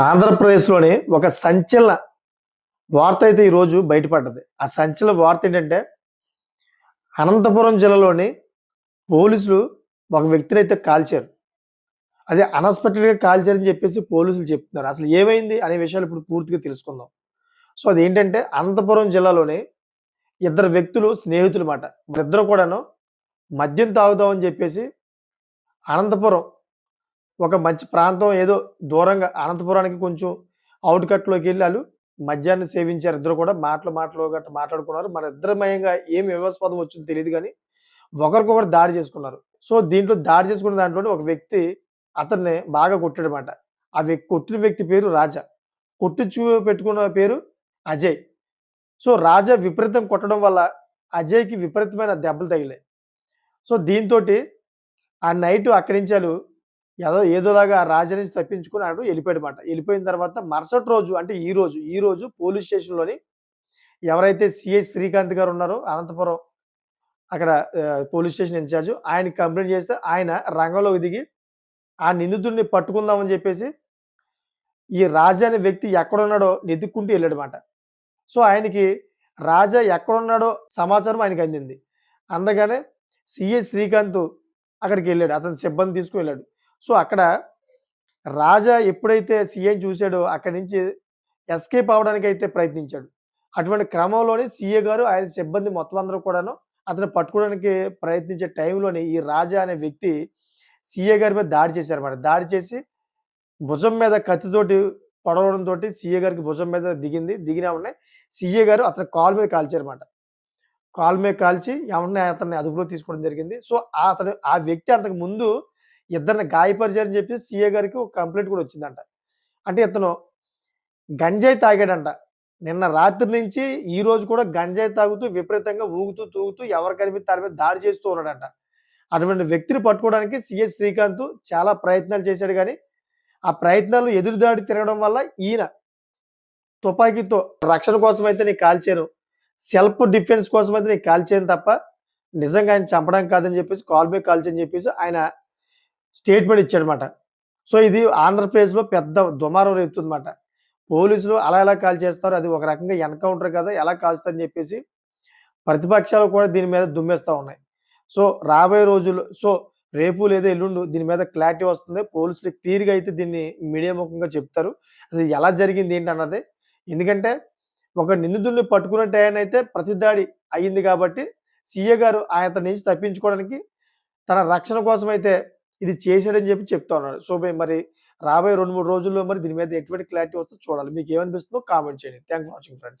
ఆంధ్రప్రదేశ్లోని ఒక సంచలన వార్త అయితే ఈరోజు బయటపడ్డది. ఆ సంచలన వార్త ఏంటంటే అనంతపురం జిల్లాలోని పోలీసులు ఒక వ్యక్తిని అయితే కాల్చారు. అదే అన్ఎక్స్పెక్టెడ్గా కాల్చారని చెప్పేసి పోలీసులు చెప్తున్నారు. అసలు ఏమైంది అనే విషయాలు ఇప్పుడు పూర్తిగా తెలుసుకుందాం. సో అదేంటంటే అనంతపురం జిల్లాలోని ఇద్దరు వ్యక్తులు స్నేహితులు మాట. ఇద్దరు కూడాను మద్యం తాగుదామని చెప్పేసి అనంతపురం ఒక మంచి ప్రాంతం ఏదో దూరంగా అనంతపురానికి కొంచెం అవుట్ కట్లోకి వెళ్ళి వాళ్ళు మద్యాన్ని సేవించారు. ఇద్దరు కూడా మాటలు మాటలు గట్ట మాట్లాడుకున్నారు. మన ఇద్దరమయంగా ఏం వివాస్పదం వచ్చిందో తెలియదు కానీ ఒకరికొకరు దాడి చేసుకున్నారు. సో దీంట్లో దాడి చేసుకున్న దాంట్లో ఒక వ్యక్తి అతన్ని బాగా కొట్టాడనమాట ఆ వ్యక్తి కొట్టిన వ్యక్తి పేరు రాజా. కొట్టించు చూ పెట్టుకున్న పేరు అజయ్. సో రాజా విపరీతం కొట్టడం వల్ల అజయ్కి విపరీతమైన దెబ్బలు తగిలాయి. సో దీంతో ఆ నైట్ అక్కడి నుంచి వాళ్ళు ఏదో ఏదోలాగా రాజు రాజా నుంచి తప్పించుకుని అటు వెళ్ళిపోయాడమాట వెళ్ళిపోయిన తర్వాత మరుసటి రోజు అంటే ఈ రోజు ఈ రోజు పోలీస్ స్టేషన్లోని ఎవరైతే సిఐ శ్రీకాంత్ గారు ఉన్నారో అనంతపురం అక్కడ పోలీస్ స్టేషన్ ఇన్ఛార్జ్ ఆయన కంప్లైంట్ చేస్తే ఆయన రంగంలోకి దిగి ఆ నిందితుడిని పట్టుకుందామని చెప్పేసి ఈ రాజా అనే వ్యక్తి ఎక్కడున్నాడో వెతుక్కుంటూ వెళ్ళాడమాట సో ఆయనకి రాజా ఎక్కడున్నాడో సమాచారం ఆయనకి అందింది. అందగానే సిఐ శ్రీకాంత్ అక్కడికి వెళ్ళాడు. అతని సిబ్బంది తీసుకుని వెళ్ళాడు. సో అక్కడ రాజా ఎప్పుడైతే సీఏని చూశాడో అక్కడి నుంచి ఎస్కేప్ అవడానికి అయితే ప్రయత్నించాడు. అటువంటి క్రమంలోనే సీఏ గారు ఆయన సిబ్బంది మొత్తం అందరూ కూడాను అతను పట్టుకోవడానికి ప్రయత్నించే టైంలోనే ఈ రాజా అనే వ్యక్తి సీఏ గారి మీద దాడి చేశారన్నమాట. దాడి చేసి భుజం మీద కత్తితోటి పొడవడంతో సీఏ గారికి భుజం మీద దిగింది. దిగిన ఉన్నాయి సీఏ గారు అతని కాల్ మీద కాల్చారన్నమాట. కాల్ మీద కాల్చి ఎవరిని అతన్ని అదుపులో తీసుకోవడం జరిగింది. సో ఆ అతను ఆ వ్యక్తి అంతకు ముందు ఇద్దరిని గాయపరిచారని చెప్పి సీఏ గారికి ఒక కంప్లైంట్ కూడా వచ్చిందంట. అంటే ఇతను గంజాయి తాగాడంట. నిన్న రాత్రి నుంచి ఈ రోజు కూడా గంజాయి తాగుతూ విపరీతంగా ఊగుతూ తూగుతూ ఎవరు కనిపిస్తే దాని మీద దాడి చేస్తూ ఉన్నాడంట. అటువంటి వ్యక్తిని పట్టుకోవడానికి సిఎస్ శ్రీకాంత్ చాలా ప్రయత్నాలు చేశాడు కానీ ఆ ప్రయత్నాలు ఎదురుదాడి తిరగడం వల్ల ఈయన తుపాకీతో రక్షణ కోసం అయితే నేను కాల్చాను. సెల్ఫ్ డిఫెన్స్ కోసం అయితే నేను కాల్చాను తప్ప నిజంగా ఆయన చంపడం కాదని చెప్పేసి కాల్ బై కాల్చని చెప్పేసి ఆయన స్టేట్మెంట్ ఇచ్చాడనమాట సో ఇది ఆంధ్రప్రదేశ్లో పెద్ద దుమారం రేపుతుందన్నమాట. పోలీసులు అలా ఎలా కాల్ చేస్తారు అది ఒక రకంగా ఎన్కౌంటర్ కదా ఎలా కాల్స్తారని చెప్పేసి ప్రతిపక్షాలు కూడా దీని మీద దుమ్మేస్తూ ఉన్నాయి. సో రాబోయే రోజులు సో రేపు లేదా ఎల్లుండు దీని మీద క్లారిటీ వస్తుంది. పోలీసులు క్లియర్గా అయితే దీన్ని మీడియా ముఖంగా చెప్తారు. అది ఎలా జరిగింది ఏంటి అన్నది. ఎందుకంటే ఒక నిందితుడిని పట్టుకున్న టైం అయితే ప్రతిదాడి అయ్యింది కాబట్టి సీఏ గారు ఆయన నుంచి తప్పించుకోవడానికి తన రక్షణ కోసం అయితే ఇది చేశాడని చెప్పి చెప్తా ఉన్నాడు. సో మరి రాబోయే రెండు మూడు రోజుల్లో మరి దీని మీద ఎటువంటి క్లారిటీ వస్తుందో చూడాలి. మీకు ఏమనిపిస్తుందో కామెంట్ చేయండి. Thank for watching friends